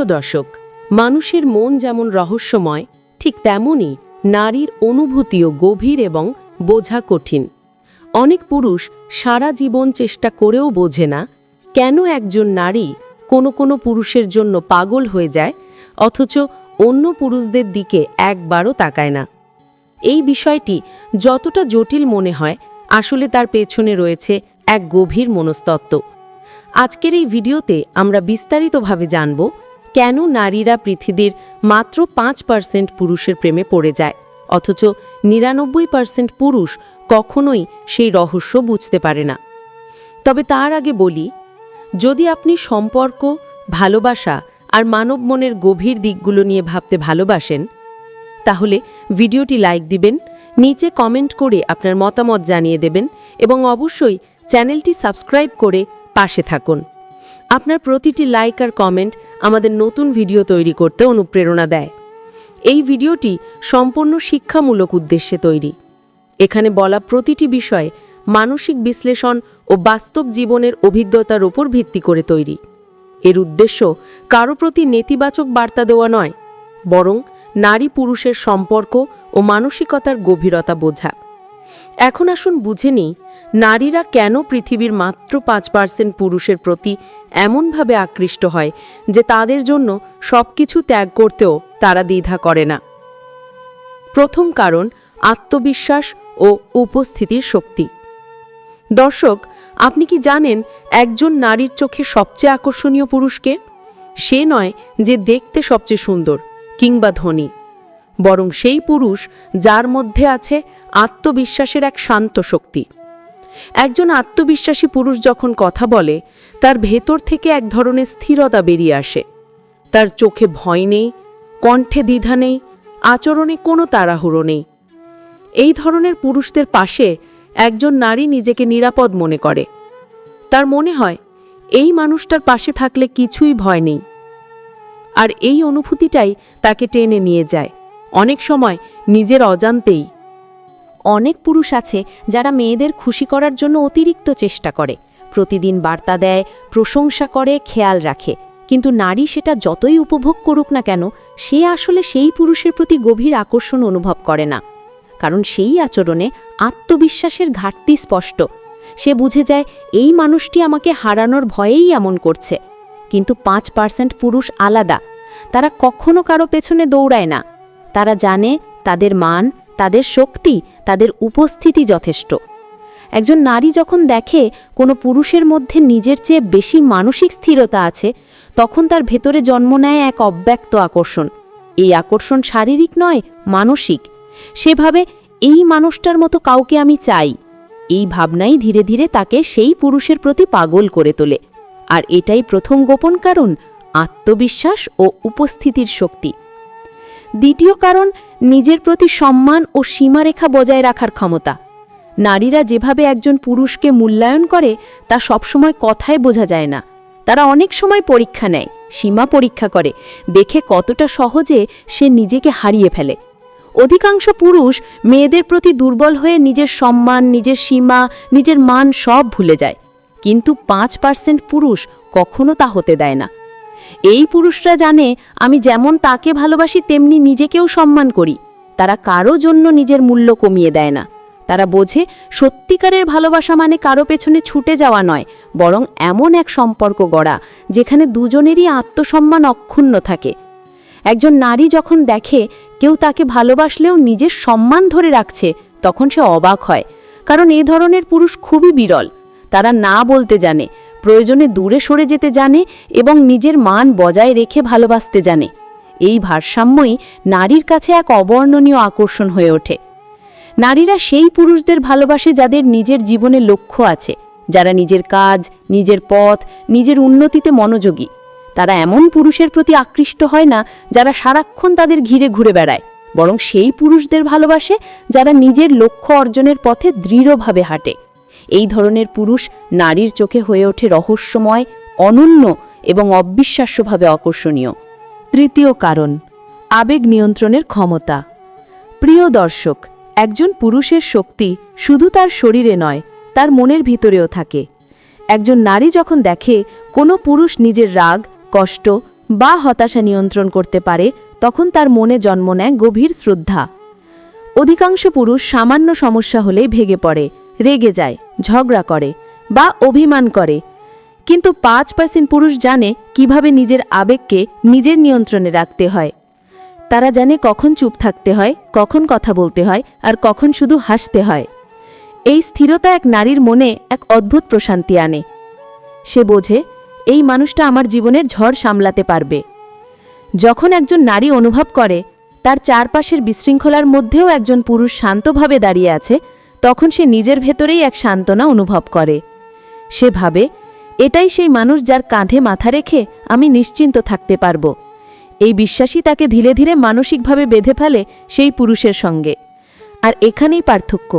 প্রিয় দর্শক, মানুষের মন যেমন রহস্যময়, ঠিক তেমনই নারীর অনুভূতিও গভীর এবং বোঝা কঠিন। অনেক পুরুষ সারা জীবন চেষ্টা করেও বোঝে না, কেন একজন নারী কোনো কোনো পুরুষের জন্য পাগল হয়ে যায়, অথচ অন্য পুরুষদের দিকে একবারও তাকায় না। এই বিষয়টি যতটা জটিল মনে হয়, আসলে তার পেছনে রয়েছে এক গভীর মনস্তত্ত্ব। আজকের এই ভিডিওতে আমরা বিস্তারিতভাবে জানব কেন নারীরা পৃথিবীর মাত্র পাঁচ পার্সেন্ট পুরুষের প্রেমে পড়ে যায়? অথচ নিরানব্বই পার্সেন্ট পুরুষ কখনোই সেই রহস্য বুঝতে পারে না। তবে তার আগে বলি, যদি আপনি সম্পর্ক, ভালোবাসা আর মানব মনের গভীর দিকগুলো নিয়ে ভাবতে ভালোবাসেন, তাহলে ভিডিওটি লাইক দিবেন, নিচে কমেন্ট করে আপনার মতামত জানিয়ে দেবেন এবং অবশ্যই চ্যানেলটি সাবস্ক্রাইব করে পাশে থাকুন। আপনার প্রতিটি লাইক আর কমেন্ট আমাদের নতুন ভিডিও তৈরি করতে অনুপ্রেরণা দেয়। এই ভিডিওটি সম্পূর্ণ শিক্ষামূলক উদ্দেশ্যে তৈরি। এখানে বলা প্রতিটি বিষয় মানসিক বিশ্লেষণ ও বাস্তব জীবনের অভিজ্ঞতার উপর ভিত্তি করে তৈরি। এর উদ্দেশ্য কারও প্রতি নেতিবাচক বার্তা দেওয়া নয়, বরং নারী পুরুষের সম্পর্ক ও মানসিকতার গভীরতা বোঝা। এখন আসুন বুঝে নিই, নারীরা কেন পৃথিবীর মাত্র পাঁচ পার্সেন্ট পুরুষের প্রতি এমনভাবে আকৃষ্ট হয় যে তাদের জন্য সব কিছু ত্যাগ করতেও তারা দ্বিধা করে না? প্রথম কারণ, আত্মবিশ্বাস ও উপস্থিতির শক্তি। দর্শক, আপনি কি জানেন একজন নারীর চোখে সবচেয়ে আকর্ষণীয় পুরুষকে? সে নয় যে দেখতে সবচেয়ে সুন্দর কিংবা ধনী। বরং সেই পুরুষ যার মধ্যে আছে আত্মবিশ্বাসের এক শান্ত শক্তি। একজন আত্মবিশ্বাসী পুরুষ যখন কথা বলে, তার ভেতর থেকে এক ধরনের স্থিরতা বেরিয়ে আসে। তার চোখে ভয় নেই, কণ্ঠে দ্বিধা নেই, আচরণে কোনো তাড়াহুড়ো নেই। এই ধরনের পুরুষদের পাশে একজন নারী নিজেকে নিরাপদ মনে করে। তার মনে হয়, এই মানুষটার পাশে থাকলে কিছুই ভয় নেই। আর এই অনুভূতিটাই তাকে টেনে নিয়ে যায়। অনেক সময় নিজের অজান্তেই। অনেক পুরুষ আছে যারা মেয়েদের খুশি করার জন্য অতিরিক্ত চেষ্টা করে। প্রতিদিন বার্তা দেয়, প্রশংসা করে, খেয়াল রাখে। কিন্তু নারী সেটা যতই উপভোগ করুক না কেন, সে আসলে সেই পুরুষের প্রতি গভীর আকর্ষণ অনুভব করে না। কারণ সেই আচরণে আত্মবিশ্বাসের ঘাটতি স্পষ্ট। সে বুঝে যায়, এই মানুষটি আমাকে হারানোর ভয়েই এমন করছে। কিন্তু পাঁচ পার্সেন্ট পুরুষ আলাদা। তারা কখনো কারও পেছনে দৌড়ায় না। তারা জানে তাদের মান, তাদের শক্তি, তাদের উপস্থিতি যথেষ্ট। একজন নারী যখন দেখে কোনো পুরুষের মধ্যে নিজের চেয়ে বেশি মানসিক স্থিরতা আছে, তখন তার ভেতরে জন্ম নেয় এক অব্যক্ত আকর্ষণ। এই আকর্ষণ শারীরিক নয়, মানসিক। সেভাবে এই মানুষটার মতো কাউকে আমি চাই। এই ভাবনাই ধীরে ধীরে তাকে সেই পুরুষের প্রতি পাগল করে তোলে। আর এটাই প্রথম গোপন কারণ, আত্মবিশ্বাস ও উপস্থিতির শক্তি। দ্বিতীয় কারণ, নিজের প্রতি সম্মান ও সীমারেখা বজায় রাখার ক্ষমতা। নারীরা যেভাবে একজন পুরুষকে মূল্যায়ন করে, তা সবসময় কথায় বোঝা যায় না। তারা অনেক সময় পরীক্ষা নেয়, সীমা পরীক্ষা করে, দেখে কতটা সহজে সে নিজেকে হারিয়ে ফেলে। অধিকাংশ পুরুষ মেয়েদের প্রতি দুর্বল হয়ে নিজের সম্মান, নিজের সীমা, নিজের মান সব ভুলে যায়। কিন্তু পাঁচ পার্সেন্ট পুরুষ কখনো তা হতে দেয় না। এই পুরুষরা জানে, আমি যেমন তাকে ভালোবাসি, তেমনি নিজেকেও সম্মান করি। তারা কারও জন্য নিজের মূল্য কমিয়ে দেয় না। তারা বোঝে, সত্যিকারের ভালোবাসা মানে কারও পেছনে ছুটে যাওয়া নয়, বরং এমন এক সম্পর্ক গড়া, যেখানে দুজনেরই আত্মসম্মান অক্ষুণ্ণ থাকে। একজন নারী যখন দেখে, কেউ তাকে ভালোবাসলেও নিজের সম্মান ধরে রাখছে, তখন সে অবাক হয়, কারণ এ ধরনের পুরুষ খুবই বিরল। তারা না বলতে জানে প্রয়োজনে দূরে সরে যেতে জানে এবং নিজের মান বজায় রেখে ভালোবাসতে জানে। এই ভারসাম্যই নারীর কাছে এক অবর্ণনীয় আকর্ষণ হয়ে ওঠে। নারীরা সেই পুরুষদের ভালোবাসে যাদের নিজের জীবনে লক্ষ্য আছে, যারা নিজের কাজ, নিজের পথ, নিজের উন্নতিতে মনোযোগী। তারা এমন পুরুষের প্রতি আকৃষ্ট হয় না যারা সারাক্ষণ তাদের ঘিরে ঘুরে বেড়ায়, বরং সেই পুরুষদের ভালোবাসে যারা নিজের লক্ষ্য অর্জনের পথে দৃঢ়ভাবে হাঁটে। এই ধরনের পুরুষ নারীর চোখে হয়ে ওঠে রহস্যময়, অনন্য এবং অবিশ্বাস্যভাবে আকর্ষণীয়। তৃতীয় কারণ, আবেগ নিয়ন্ত্রণের ক্ষমতা। প্রিয় দর্শক, একজন পুরুষের শক্তি শুধু তার শরীরে নয়, তার মনের ভিতরেও থাকে। একজন নারী যখন দেখে কোনো পুরুষ নিজের রাগ, কষ্ট বা হতাশা নিয়ন্ত্রণ করতে পারে, তখন তার মনে জন্ম নেয় গভীর শ্রদ্ধা। অধিকাংশ পুরুষ সামান্য সমস্যা হলেই ভেগে পড়ে রেগে যায়, ঝগড়া করে বা অভিমান করে। কিন্তু পাঁচ পার্সেন্ট পুরুষ জানে কীভাবে নিজের আবেগকে নিজের নিয়ন্ত্রণে রাখতে হয়। তারা জানে কখন চুপ থাকতে হয়, কখন কথা বলতে হয় আর কখন শুধু হাসতে হয়। এই স্থিরতা এক নারীর মনে এক অদ্ভুত প্রশান্তি আনে। সে বোঝে, এই মানুষটা আমার জীবনের ঝড় সামলাতে পারবে। যখন একজন নারী অনুভব করে, তার চারপাশের বিশৃঙ্খলার মধ্যেও একজন পুরুষ শান্তভাবে দাঁড়িয়ে আছে তখন সে নিজের ভেতরেই এক সান্ত্বনা অনুভব করে। সে ভাবে, এটাই সেই মানুষ যার কাঁধে মাথা রেখে আমি নিশ্চিন্ত থাকতে পারব। এই বিশ্বাসই তাকে ধীরে ধীরে মানসিকভাবে বেঁধে ফেলে সেই পুরুষের সঙ্গে। আর এখানেই পার্থক্য।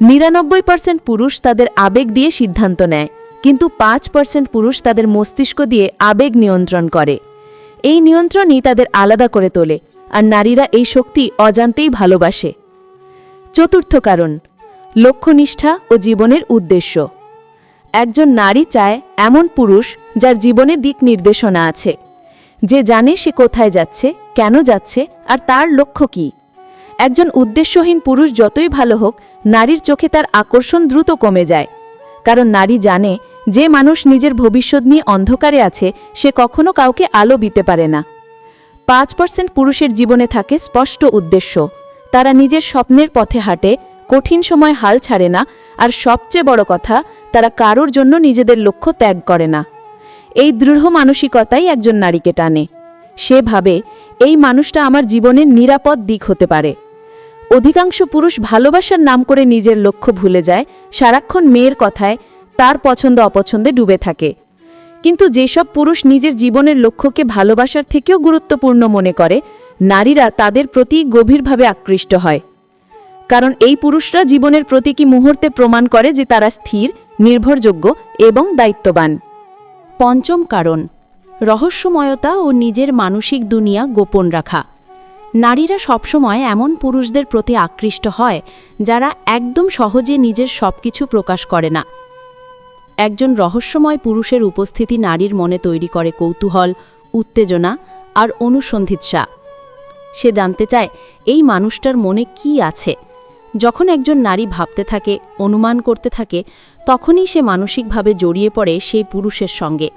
নিরানব্বই পার্সেন্ট পুরুষ তাদের আবেগ দিয়ে সিদ্ধান্ত নেয়, কিন্তু পাঁচ পার্সেন্ট পুরুষ তাদের মস্তিষ্ক দিয়ে আবেগ নিয়ন্ত্রণ করে। এই নিয়ন্ত্রণই তাদের আলাদা করে তোলে, আর নারীরা এই শক্তি অজান্তেই ভালোবাসে। চতুর্থ কারণ লক্ষ্যনিষ্ঠা ও জীবনের উদ্দেশ্য। একজন নারী চায় এমন পুরুষ যার জীবনে দিক নির্দেশনা আছে। যে জানে সে কোথায় যাচ্ছে, কেন যাচ্ছে, আর তার লক্ষ্য কী। একজন উদ্দেশ্যহীন পুরুষ যতই ভালো হোক, নারীর চোখে তার আকর্ষণ দ্রুত কমে যায়। কারণ নারী জানে, যে মানুষ নিজের ভবিষ্যৎ নিয়ে অন্ধকারে আছে, সে কখনো কাউকে আলো দিতে পারে না। পাঁচ পার্সেন্ট পুরুষের জীবনে থাকে স্পষ্ট উদ্দেশ্য। তারা নিজের স্বপ্নের পথে হাঁটে কঠিন সময় হাল ছাড়ে না, আর সবচেয়ে বড় কথা, তারা কারোর জন্য নিজেদের লক্ষ্য ত্যাগ করে না। এই দৃঢ় মানসিকতাই একজন নারীকে টানে। সে ভাবে, এই মানুষটা আমার জীবনের নিরাপদ দিক হতে পারে। অধিকাংশ পুরুষ ভালোবাসার নাম করে নিজের লক্ষ্য ভুলে যায়, সারাক্ষণ মেয়ের কথায়, তার পছন্দ অপছন্দে ডুবে থাকে। কিন্তু যেসব পুরুষ নিজের জীবনের লক্ষ্যকে ভালোবাসার থেকেও গুরুত্বপূর্ণ মনে করে, নারীরা তাদের প্রতি গভীরভাবে আকৃষ্ট হয়। কারণ এই পুরুষরা জীবনের প্রতীকী মুহূর্তে প্রমাণ করে যে তারা স্থির, নির্ভরযোগ্য এবং দায়িত্ববান। পঞ্চম কারণ, রহস্যময়তা ও নিজের মানসিক দুনিয়া গোপন রাখা। নারীরা সবসময় এমন পুরুষদের প্রতি আকৃষ্ট হয়, যারা একদম সহজে নিজের সবকিছু প্রকাশ করে না। একজন রহস্যময় পুরুষের উপস্থিতি নারীর মনে তৈরি করে কৌতূহল, উত্তেজনা আর অনুসন্ধিৎসা। সে জানতে চায়, এই মানুষটার মনে কি আছে? যখন একজন নারী ভাবতে থাকে, অনুমান করতে থাকে, তখনই সে মানসিকভাবে জড়িয়ে পড়ে সেই পুরুষের সঙ্গে।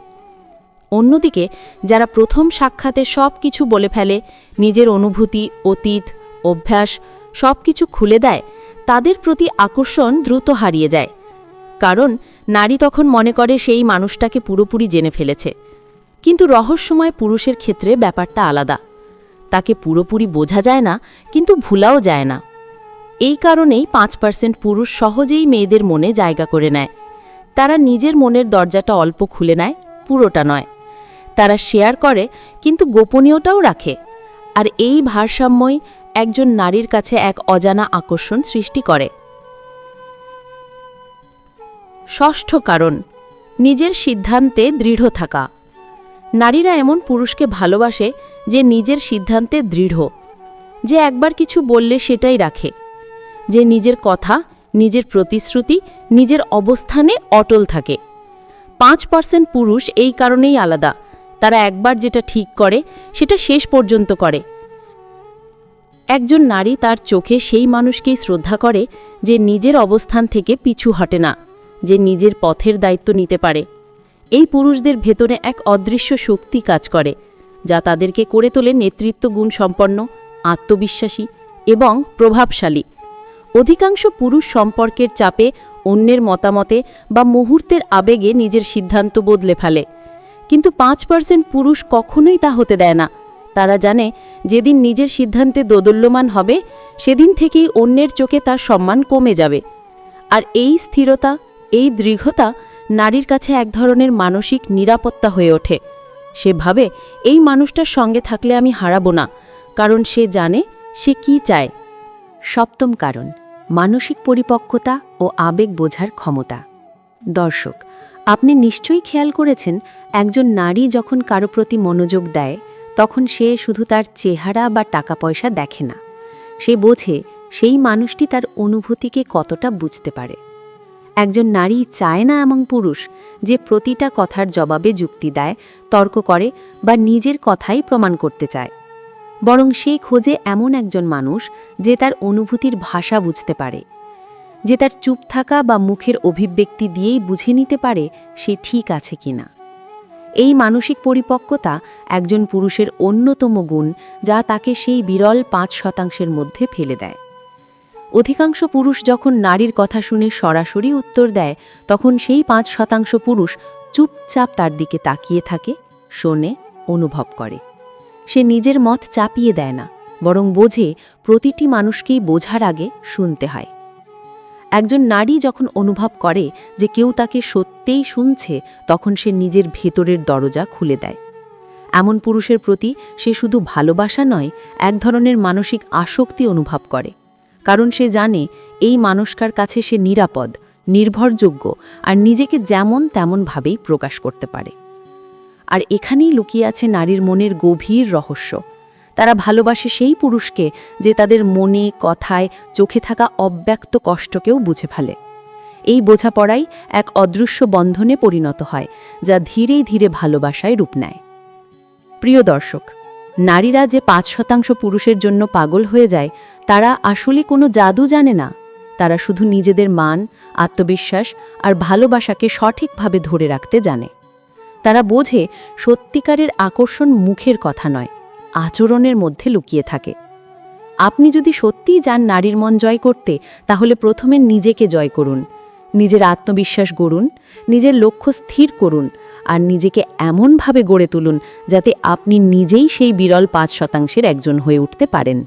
অন্যদিকে, যারা প্রথম সাক্ষাতে সব কিছু বলে ফেলে, নিজের অনুভূতি, অতীত, অভ্যাস সব কিছু খুলে দেয়, তাদের প্রতি আকর্ষণ দ্রুত হারিয়ে যায়। কারণ, নারী তখন মনে করে সেই মানুষটাকে পুরোপুরি জেনে ফেলেছে। কিন্তু রহস্যময় পুরুষের ক্ষেত্রে ব্যাপারটা আলাদা। তাকে পুরোপুরি বোঝা যায় না, কিন্তু ভুলাও যায় না। এই কারণেই পাঁচ পার্সেন্ট পুরুষ সহজেই মেয়েদের মনে জায়গা করে নেয়। তারা নিজের মনের দরজাটা অল্প খুলে নেয়, পুরোটা নয়। তারা শেয়ার করে, কিন্তু গোপনীয়টাও রাখে। আর এই ভারসাম্যই একজন নারীর কাছে এক অজানা আকর্ষণ সৃষ্টি করে। ষষ্ঠ কারণ, নিজের সিদ্ধান্তে দৃঢ় থাকা। নারীরা এমন পুরুষকে ভালোবাসে যে নিজের সিদ্ধান্তে দৃঢ়। যে একবার কিছু বললে সেটাই রাখে। যে নিজের কথা, নিজের প্রতিশ্রুতি, নিজের অবস্থানে অটল থাকে। পাঁচ পার্সেন্ট পুরুষ এই কারণেই আলাদা। তারা একবার যেটা ঠিক করে, সেটা শেষ পর্যন্ত করে। একজন নারী তার চোখে সেই মানুষকেই শ্রদ্ধা করে যে নিজের অবস্থান থেকে পিছু হটে না, যে নিজের পথের দায়িত্ব নিতে পারে। এই পুরুষদের ভেতরে এক অদৃশ্য শক্তি কাজ করে, যা তাদেরকে করে তোলে নেতৃত্ব গুণ সম্পন্ন, আত্মবিশ্বাসী এবং প্রভাবশালী। অধিকাংশ পুরুষ সম্পর্কের চাপে অন্যের মতামতে বা মুহূর্তের আবেগে নিজের সিদ্ধান্ত বদলে ফেলে। কিন্তু পাঁচ পার্সেন্ট পুরুষ কখনোই তা হতে দেয় না। তারা জানে, যেদিন নিজের সিদ্ধান্তে দোদল্যমান হবে, সেদিন থেকেই অন্যের চোখে তার সম্মান কমে যাবে। আর এই স্থিরতা, এই দৃঢ়তা নারীর কাছে এক ধরনের মানসিক নিরাপত্তা হয়ে ওঠে। সে ভাবে, এই মানুষটার সঙ্গে থাকলে আমি হারাবো না, কারণ সে জানে সে কি চায়। সপ্তম কারণ মানসিক পরিপক্কতা ও আবেগ বোঝার ক্ষমতা। দর্শক, আপনি নিশ্চয়ই খেয়াল করেছেন, একজন নারী যখন কারও প্রতি মনোযোগ দেয়, তখন সে শুধু তার চেহারা বা টাকা পয়সা দেখে না। সে বোঝে সেই মানুষটি তার অনুভূতিকে কতটা বুঝতে পারে। একজন নারী চায় না এমন পুরুষ যে প্রতিটা কথার জবাবে যুক্তি দেয়, তর্ক করে বা নিজের কথাই প্রমাণ করতে চায়। বরং সে খোঁজে এমন একজন মানুষ যে তার অনুভূতির ভাষা বুঝতে পারে। যে তার চুপ থাকা বা মুখের অভিব্যক্তি দিয়েই বুঝে নিতে পারে সে ঠিক আছে কিনা। এই মানসিক পরিপক্কতা একজন পুরুষের অন্যতম গুণ যা তাকে সেই বিরল পাঁচ শতাংশের মধ্যে ফেলে দেয়। অধিকাংশ পুরুষ যখন নারীর কথা শুনে সরাসরি উত্তর দেয়, তখন সেই পাঁচ শতাংশ পুরুষ চুপচাপ তার দিকে তাকিয়ে থাকে, শোনে, অনুভব করে। সে নিজের মত চাপিয়ে দেয় না, বরং বোঝে প্রতিটি মানুষকেই বোঝার আগে শুনতে হয়। একজন নারী যখন অনুভব করে যে কেউ তাকে সত্যিই শুনছে, তখন সে নিজের ভেতরের দরজা খুলে দেয়। এমন পুরুষের প্রতি সে শুধু ভালোবাসা নয়, এক ধরনের মানসিক আসক্তি অনুভব করে। কারণ সে জানে, এই মানুষকার কাছে সে নিরাপদ, নির্ভরযোগ্য, আর নিজেকে যেমন তেমনভাবেই প্রকাশ করতে পারে। আর এখানেই লুকিয়ে আছে নারীর মনের গভীর রহস্য। তারা ভালোবাসে সেই পুরুষকে যে তাদের মনে, কথায়, চোখে থাকা অব্যক্ত কষ্টকেও বুঝে ফেলে। এই বোঝাপড়াই এক অদৃশ্য বন্ধনে পরিণত হয়, যা ধীরে ধীরে ভালোবাসায় রূপ নেয়। প্রিয় দর্শক, নারীরা যে পাঁচ শতাংশ পুরুষের জন্য পাগল হয়ে যায়, তারা আসলে কোনো জাদু জানে না। তারা শুধু নিজেদের মান, আত্মবিশ্বাস আর ভালোবাসাকে সঠিকভাবে ধরে রাখতে জানে। তারা বোঝে সত্যিকারের আকর্ষণ মুখের কথা নয়, আচরণের মধ্যে লুকিয়ে থাকে। আপনি যদি সত্যিই যান নারীর মন জয় করতে, তাহলে প্রথমে নিজেকে জয় করুন, নিজের আত্মবিশ্বাস গড়ুন, নিজের লক্ষ্য স্থির করুন, আর নিজেকে এমনভাবে গড়ে তুলুন যাতে আপনি নিজেই সেই বিরল পাঁচ শতাংশের একজন হয়ে উঠতে পারেন।